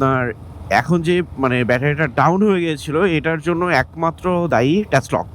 আপনার এখন যে মানে ব্যাটারিটা ডাউন হয়ে গিয়েছিল, এটার জন্য একমাত্র দায়ী ট্যাসলক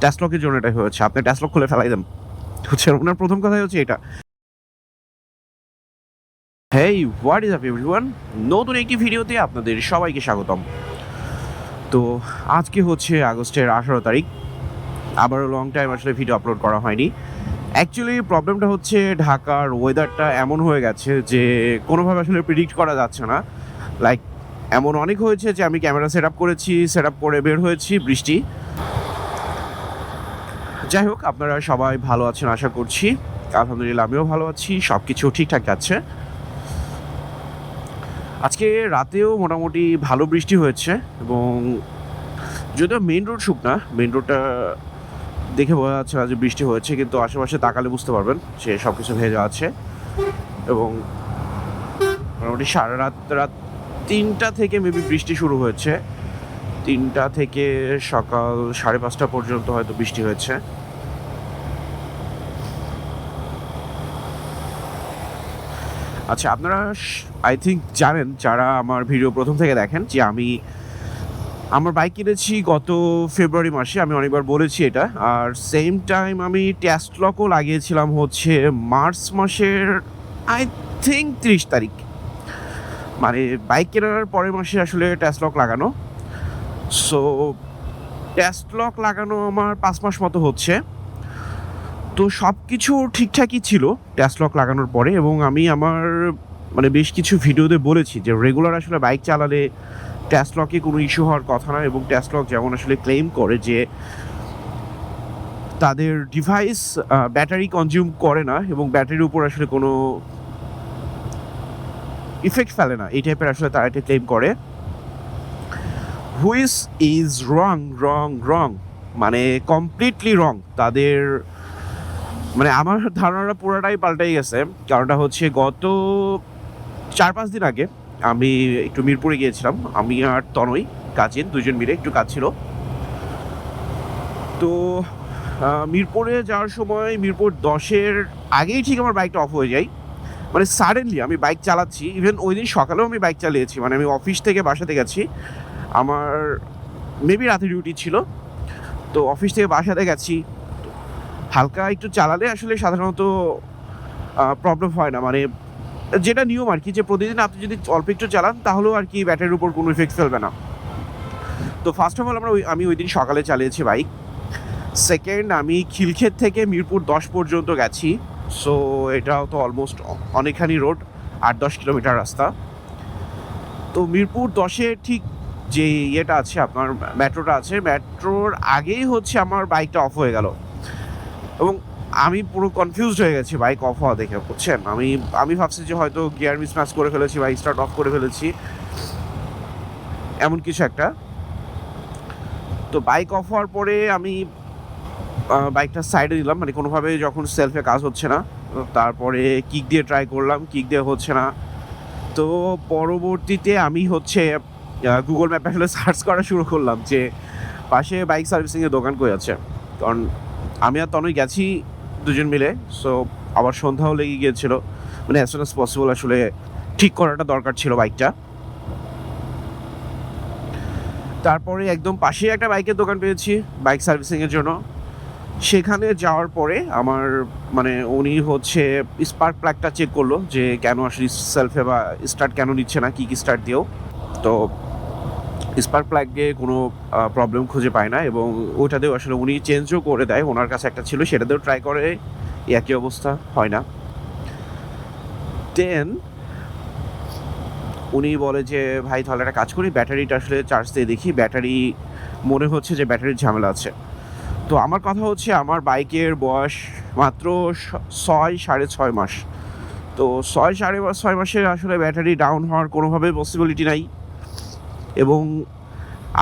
ট্যাসলকের জন্য এটা হয়েছে। আপনি ট্যাসলক খুলে ফেলাই দেন। হচ্ছে, ওনার প্রথম কথাই হচ্ছে এটা। Hey what is up everyone নতুন একটি ভিডিওতে আপনাদের সবাইকে স্বাগতম। তো, আজকে হচ্ছে আগস্টের আঠারো তারিখ। আবারও লং টাইম আসলে ভিডিও আপলোড করা হয়নি। অ্যাকচুয়ালি প্রবলেমটা হচ্ছে, ঢাকার ওয়েদারটা এমন হয়ে গেছে যে, কোনোভাবে আসলে প্রিডিক্ট করা যাচ্ছে না। লাইক এমন অনেক হয়েছে যে আমি ক্যামেরা সেট আপ করেছি সেট আপ করে বের হয়েছি, বৃষ্টি। যাই হোক, আপনারা সবাই ভালো আছেন আশা করছি। আলহামদুলিল্লাহ, আমিও ভালো আছি সব কিছু ঠিকঠাক যাচ্ছে। আজকে রাতেও মোটামুটি ভালো বৃষ্টি হয়েছে এবং যদিও মেইন রোড শুকনা মেন রোডটা দেখে বোঝা যাচ্ছে না যে বৃষ্টি হয়েছে, কিন্তু আশেপাশে তাকালে বুঝতে পারবেন যে সব কিছু ভেজা আছে। এবং মোটামুটি সারা রাত রাত তিনটা থেকে মেবি বৃষ্টি শুরু হয়েছে। তিনটা থেকে সকাল সাড়ে পাঁচটা পর্যন্ত হয়তো বৃষ্টি হয়েছে। আচ্ছা আপনারা আই থিঙ্ক জানেন, যারা আমার ভিডিও প্রথম থেকে দেখেন যে আমি, আমার বাইক কিনেছি গত ফেব্রুয়ারি মাসে, আমি অনেকবার বলেছি এটা। আর সেম টাইম আমি টেস্ট লকও লাগিয়েছিলাম হচ্ছে মার্চ মাসের আই থিঙ্ক তিরিশ তারিখ। মানে বাইক কেনার পরের মাসে আসলে টেস্ট লক লাগানো। সো টেস্ট লক লাগানো আমার পাঁচ মাস মতো হচ্ছে। তো সব কিছু ঠিকঠাকই ছিল টেস্ট লক লাগানোর পরে এবং আমি আমার মানে বেশ কিছু ভিডিওতে বলেছি যে রেগুলার আসলে বাইক চালালে ট্যাসলকে কোনো ইস্যু হওয়ার কথা না এবং ট্যাসলক যেমন আসলে ক্লেম করে যে তাদের ডিভাইস ব্যাটারি কনজিউম করে না এবং ব্যাটারির উপর আসলে কোনো ইফেক্ট ফেলে না, এই টাইপের আসলে তারা এটা ক্লেম করে। হুইস ইজ রং রং রং মানে কমপ্লিটলি রং তাদের মানে আমার ধারণাটা পুরোটাই পাল্টাই গেছে। কারণটা হচ্ছে গত চার পাঁচ দিন আগে আমি একটু মিরপুরে গিয়েছিলাম। আমি আর তনয়, কাজিন দুজন মিলে একটু কাজ ছিল। তো মিরপুরে যাওয়ার সময় মিরপুর দশের আগেই ঠিক আমার বাইকটা অফ হয়ে যায়। মানে সাডেনলি আমি বাইক চালাচ্ছি ইভেন ওই দিন সকালেও আমি বাইক চালিয়েছি মানে আমি অফিস থেকে বাসাতে গেছি। আমার মেবি রাতে ডিউটি ছিল, তো অফিস থেকে বাসাতে গেছি। হালকা একটু চালালে আসলে সাধারণত প্রবলেম হয় না মানে যেটা নিয়ম আর কি, যে প্রতিদিন আপনি যদি অল্প একটু চালান, তাহলেও আর কি ব্যাটারির উপর কোনো ইফেক্ট ফেলবে না। তো ফার্স্ট অফ অল আমরা আমি ওই দিন সকালে চালিয়েছি বাইক সেকেন্ড আমি খিলক্ষেত থেকে মিরপুর দশ পর্যন্ত গেছি। সো এটাও তো অলমোস্ট অনেকখানি রোড আট দশ কিলোমিটার রাস্তা। তো মিরপুর দশে ঠিক যে ইয়েটা আছে, আপনার মেট্রোটা আছে, মেট্রোর আগেই হচ্ছে আমার বাইকটা অফ হয়ে গেল। এবং আমি পুরো কনফিউজড হয়ে গেছি বাইক অফ হওয়া দেখে, বুঝছেন? আমি আমি ভাবছি যে হয়তো গিয়ার মিসম্যাচ করে ফেলেছি বাইক স্টার্ট অফ করে ফেলেছি। এমন কিছু একটা। তো বাইক অফ হওয়ার পরে আমি বাইকটা সাইডে দিলাম। মানে কোনোভাবে যখন সেলফে কাজ হচ্ছে না, তারপরে কিক দিয়ে ট্রাই করলাম কিক দিয়ে হচ্ছে না। তো পরবর্তীতে আমি হচ্ছে গুগল ম্যাপে আসলে সার্চ করা শুরু করলাম যে, পাশে বাইক সার্ভিসিংয়ের দোকান কই আছে? কারণ আমি আর তনই গেছি দুজন মিলে সো আবার সন্ধ্যাও লেগে গিয়েছিল। মানে অ্যাজ সুন অ্যাজ পসিবল আসলে ঠিক করাটা দরকার ছিল বাইকটা তারপরে একদম পাশেই একটা বাইকের দোকান পেয়েছি বাইক সার্ভিসিংয়ের জন্য। সেখানে যাওয়ার পরে আমার মানে উনি হচ্ছে স্পার্ক প্লাগটা চেক করল যে কেন আসলে সেলফে বা স্টার্ট কেন নিচ্ছে না, কী কী স্টার্ট দিয়েও। তো স্পার্ক প্লাগে কোনো প্রবলেম খুঁজে পায় না এবং ওটাতেও আসলে উনি চেঞ্জও করে দেয়। ওনার কাছে একটা ছিল, সেটাতেও ট্রাই করে একই অবস্থা হয় না। দেন উনি বলে যে, ভাই তাহলে একটা কাজ করি ব্যাটারিটা আসলে চার্জ দিয়ে দেখি। ব্যাটারি মনে হচ্ছে যে ব্যাটারির ঝামেলা আছে। তো আমার কথা হচ্ছে আমার বাইকের বয়স মাত্র ছয়, সাড়ে ছয় মাস। তো ছয়, সাড়ে ছয় মাসে আসলে ব্যাটারি ডাউন হওয়ার কোনোভাবে পসিবিলিটি নাই এবং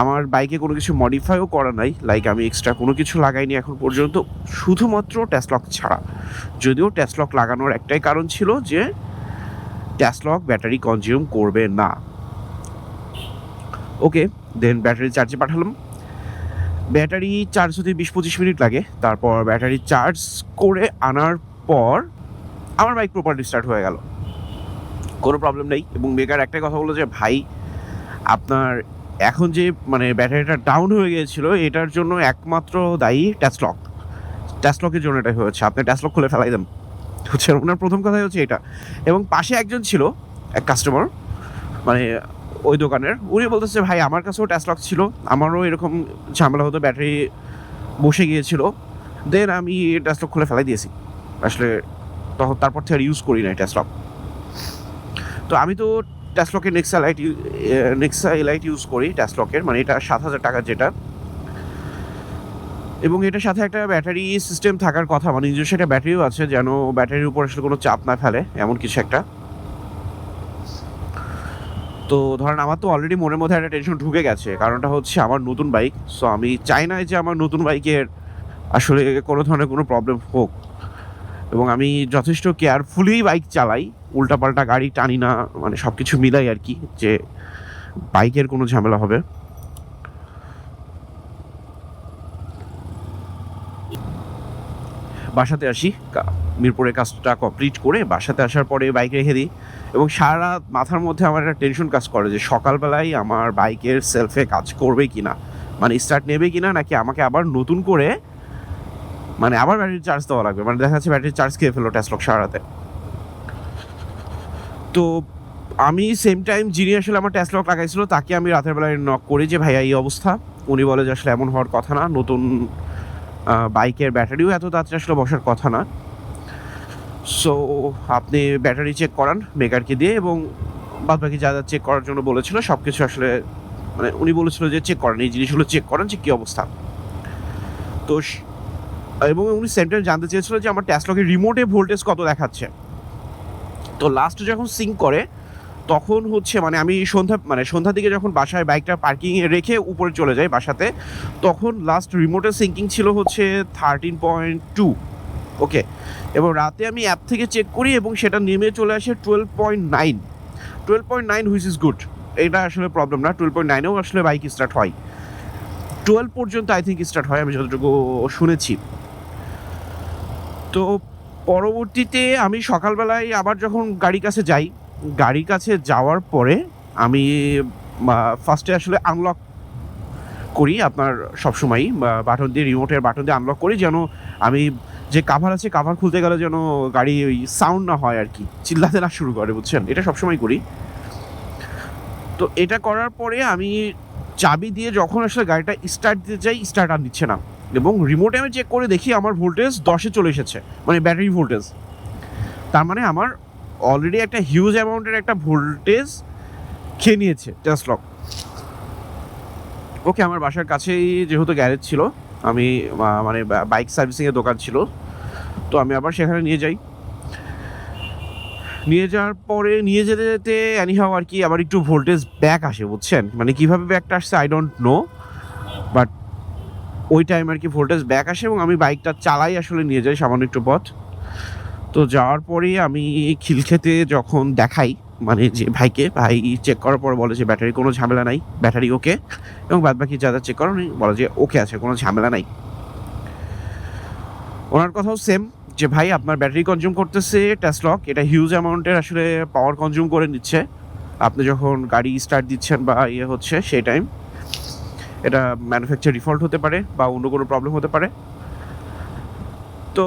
আমার বাইকে কোনো কিছু মডিফাইও করা নাই লাইক আমি এক্সট্রা কোনো কিছু লাগাইনি এখন পর্যন্ত, শুধুমাত্র ট্যাসলক ছাড়া। যদিও ট্যাসলক লাগানোর একটাই কারণ ছিল যে ট্যাসলক ব্যাটারি কনজিউম করবে না। ওকে দেন ব্যাটারি চার্জে পাঠালাম। ব্যাটারি চার্জ হতে বিশ পঁচিশ মিনিট লাগে। তারপর ব্যাটারি চার্জ করে আনার পর আমার বাইক প্রপারলি স্টার্ট হয়ে গেল। কোনো প্রবলেম নেই। এবং মেকার একটাই কথা বলল যে, ভাই, আপনার এখন যে মানে ব্যাটারিটা ডাউন হয়ে গিয়েছিল, এটার জন্য একমাত্র দায়ী ট্যাসলক ট্যাসলকের জন্য এটা হয়েছে। আপনি ট্যাসলক খুলে ফেলাই দেন। হচ্ছে, ওনার প্রথম কথাই হচ্ছে এটা। এবং পাশে একজন ছিল, এক কাস্টমার মানে ওই দোকানের। উনি বলতেছে, ভাই, আমার কাছেও ট্যাসলক ছিল। আমারও এরকম ঝামেলা হতো ব্যাটারি বসে গিয়েছিল। দেন আমি ট্যাসলক খুলে ফেলাই দিয়েছি। আসলে তখন তারপর থেকে আর ইউজ করি না ট্যাসলক তো আমি তো ট্যাসলকের Nexa light Nexa light use করি ট্যাসলকের মানে এটা সাত হাজার টাকার যেটা। এবং এটার সাথে একটা ব্যাটারি সিস্টেম থাকার কথা। মানে নিজস্ব একটা ব্যাটারিও আছে যেন ব্যাটারির উপর আসলে কোনো চাপ না ফেলে, এমন কিছু একটা। তো ধরেন আমার তো অলরেডি মনের মধ্যে একটা টেনশন ঢুকে গেছে। কারণটা হচ্ছে আমার নতুন বাইক সো আমি চাই না যে আমার নতুন বাইকের আসলে কোনো ধরনের কোনো প্রবলেম হোক। এবং আমি যথেষ্ট কেয়ারফুলি বাইক চালাই, উল্টাপাল্টা গাড়ি টানি না মানে সব কিছু মিলাই আর কি, যে বাইকের কোনো ঝামেলা হবে। বাসাতে আসি। মিরপুরের কাজটা কমপ্লিট করে বাসাতে আসার পরে বাইক রেখে দিই। এবং সারা মাথার মধ্যে আমার একটা টেনশন কাজ করে যে সকালবেলায় আমার বাইকের সেলফে কাজ করবে কি না মানে স্টার্ট নেবে কি না নাকি আমাকে আবার নতুন করে মানে আবার ব্যাটারি চার্জ দেওয়া লাগবে? মানে দেখা যাচ্ছে ব্যাটারি চার্জ খেয়ে ফেলো ট্যাসলক সারা রাতে। তো আমি সেম টাইম যিনি আসলে আমার ট্যাসলক লাগাইছিল, তাকে আমি রাতের বেলায় নক করি যে, ভাইয়া, এই অবস্থা। উনি বলে যে, আসলে এমন হওয়ার কথা না। নতুন বাইকের ব্যাটারিও এত তাড়াতাড়ি আসলে বসার কথা না। সো আপনি ব্যাটারি চেক করান মেকারকে দিয়ে এবং বাদ বাকি যা যা চেক করার জন্য বলেছিল সব কিছু আসলে মানে উনি বলেছিল যে চেক করেন, এই জিনিসগুলো চেক করেন যে কী অবস্থা। তো এবং উনি সেন্টার জানতে চেয়েছিল যে আমার ট্যাসলকের রিমোটে ভোল্টেজ কত দেখাচ্ছে। তো লাস্ট যখন সিঙ্ক করে তখন হচ্ছে মানে আমি সন্ধ্যা মানে সন্ধ্যার দিকে যখন বাসায় বাইকটা পার্কিংয়ে রেখে উপরে চলে যাই বাসাতে, তখন লাস্ট রিমোটের সিঙ্কিং ছিল হচ্ছে থার্টিন পয়েন্ট টু ওকে এবং রাতে আমি অ্যাপ থেকে চেক করি এবং সেটা নেমে চলে আসে twelve point nine twelve point nine which is good এটা আসলে প্রবলেম না টুয়েলভ পয়েন্ট নাইনেও আসলে বাইক স্টার্ট হয়। টুয়েলভ পর্যন্ত আই থিঙ্ক স্টার্ট হয়, আমি যতটুকু শুনেছি। তো পরবর্তীতে আমি সকালবেলায় আবার যখন গাড়ির কাছে যাই গাড়ির কাছে যাওয়ার পরে আমি ফার্স্টে আসলে আনলক করি আপনার সবসময়ই বাটন দিয়ে রিমোটের বাটন দিয়ে আনলক করি যেন আমি যে কাভার আছে কাভার খুলতে গেলে যেন গাড়ি ওই সাউন্ড না হয় আর কি, চিল্লাতে না শুরু করে, বুঝছেন? এটা সবসময় করি। তো এটা করার পরে আমি চাবি দিয়ে যখন আসলে গাড়িটা স্টার্ট দিতে চাই স্টার্ট আর দিচ্ছে না। এবং রিমোটে আমি চেক করে দেখি আমার ভোল্টেজ দশে চলে এসেছে মানে ব্যাটারি ভোল্টেজ তার মানে আমার অলরেডি একটা হিউজ অ্যামাউন্টের একটা ভোল্টেজ খেয়ে নিয়েছে টেস্টলক ওকে আমার বাসার কাছেই যেহেতু গ্যারেজ ছিল, আমি মানে বাইক সার্ভিসিংয়ের দোকান ছিল, তো আমি আবার সেখানে নিয়ে যাই। নিয়ে যাওয়ার পরে, নিয়ে যেতে যেতে অ্যানিহাও আর কি আবার একটু ভোল্টেজ ব্যাক আসে, বুঝছেন? মানে কীভাবে ব্যাকটা আসছে আই ডোন্ট নো বাট ওই টাইম আর কি ভোল্টেজ ব্যাক আসে এবং আমি বাইকটা চালাই আসলে নিয়ে যাই সামান্য একটু পথ। তো যাওয়ার পরে আমি খিলক্ষেতে যখন দেখাই মানে যে ভাইকে, ভাই চেক করার পর বলে যে ব্যাটারি কোনো ঝামেলা নাই, ব্যাটারি ওকে, এবং বাদ বাকি যা যা চেক করো উনি বলে যে ওকে আছে, কোনো ঝামেলা নাই। ওনার কথাও সেম যে ভাই আপনার ব্যাটারি কনজিউম করতেছে টেসলক এটা হিউজ অ্যামাউন্টের আসলে পাওয়ার কনজিউম করে নিচ্ছে। আপনি যখন গাড়ি স্টার্ট দিচ্ছেন বা ইয়ে হচ্ছে সেই টাইম এটা ম্যানুফ্যাকচার ডিফল্ট হতে পারে বা অন্য কোনো প্রবলেম হতে পারে। তো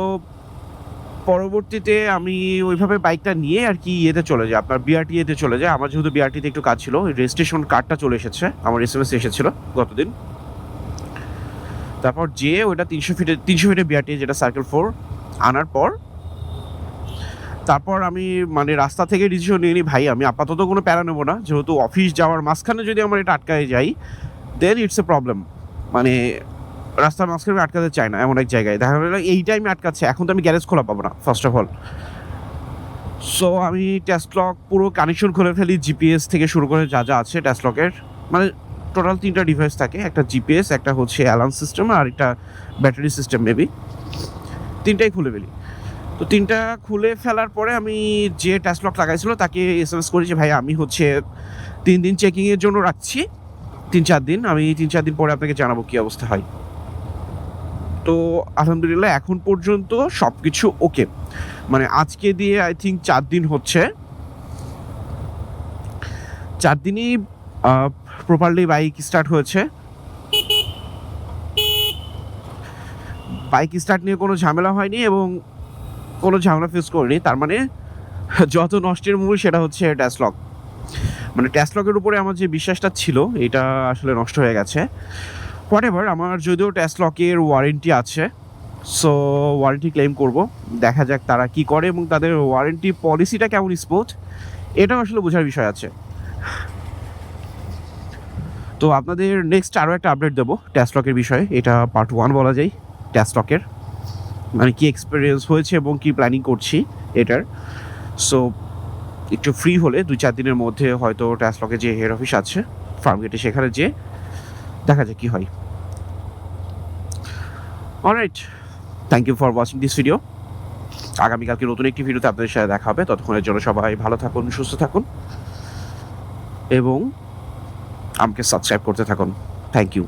পরবর্তীতে আমি ওইভাবে বাইকটা নিয়ে আর কি ইয়েতে চলে যাই। আপনার বিআরটি এতে চলে যায় আমার যেহেতু বিআরটিতে একটু কাজ ছিল রেজিস্ট্রেশন কার্ডটা চলে এসেছে। আমার এস এম এস এসেছিল গতদিন। তারপর যে ওইটা তিনশো ফিটে তিনশো ফিটে বিআরটি যেটা সার্কেল ফোর আনার পর তারপর আমি মানে রাস্তা থেকে ডিসিশন নিয়ে নিই ভাই, আমি আপাতত কোনো প্যারা নেব না। যেহেতু অফিস যাওয়ার মাঝখানে যদি আমার এটা আটকায় যাই দেন ইটস এ প্রবলেম মানে রাস্তার মাঝখানে আটকাতে চাই না, এমন এক জায়গায়। দেখা গেলো এই টাইমে আটকাচ্ছে, এখন তো আমি গ্যারেজ খোলা পাবো না ফার্স্ট অফ অল সো আমি টেস্টলক পুরো কানেকশন খুলে ফেলি জিপিএস থেকে শুরু করে যা যা আছে টেস্টলকের মানে টোটাল তিনটা ডিভাইস থাকে, একটা জিপিএস একটা হচ্ছে অ্যালার্ম সিস্টেম আর একটা ব্যাটারি সিস্টেম মেবি তিনটাই খুলে ফেলি। তো তিনটা খুলে ফেলার পরে আমি যে ট্যাসলক লাগাইছিল, তাকে এস এম এস করি যে ভাই আমি হচ্ছে তিন দিন চেকিংয়ের জন্য রাখছি, তিন চার দিন, আমি তিন চার দিন পরে আপনাকে জানাব কী অবস্থা হয়। তো আলহামদুলিল্লাহ এখন পর্যন্ত সব কিছু ওকে। মানে আজকে দিয়ে আই থিঙ্ক চার দিন হচ্ছে। চার দিনই প্রপারলি বাইক স্টার্ট হয়েছে। বাইক স্টার্ট নিয়ে কোনো ঝামেলা হয়নি এবং কোনো ঝামেলা ফেস করিনি। তার মানে যত নষ্টের মূল সেটা হচ্ছে ট্যাসলক মানে ট্যাসলকের উপরে আমার যে বিশ্বাসটা ছিল, এটা আসলে নষ্ট হয়ে গেছে। হোয়াট এভার আমার যদিও ট্যাসলকের ওয়ারেন্টি আছে সো ওয়ারেন্টি ক্লেম করব। দেখা যাক তারা কি করে এবং তাদের ওয়ারেন্টি পলিসিটা কেমন স্মুথ এটাও আসলে বোঝার বিষয় আছে। তো আপনাদের নেক্সট আরও একটা আপডেট দেবো ট্যাসলকের বিষয়ে, এটা পার্ট ওয়ান বলা যায় ট্যাসলকের মানে কি এক্সপিরিয়েন্স হয়েছে এবং কি প্ল্যানিং করছি এটার। সো একটু ফ্রি হলে দুই চার দিনের মধ্যে হয়তো ট্যাসলকে যে হেড অফিস আছে ফার্ম গেটে সেখানে যে দেখা যাক কি হয়। Alright thank you for watching this video আগামীকালকে নতুন একটি ভিডিওতে আপনাদের সাথে দেখা হবে। ততক্ষণের জন্য সবাই ভালো থাকুন, সুস্থ থাকুন এবং আমাকে সাবস্ক্রাইব করতে থাকুন। Thank you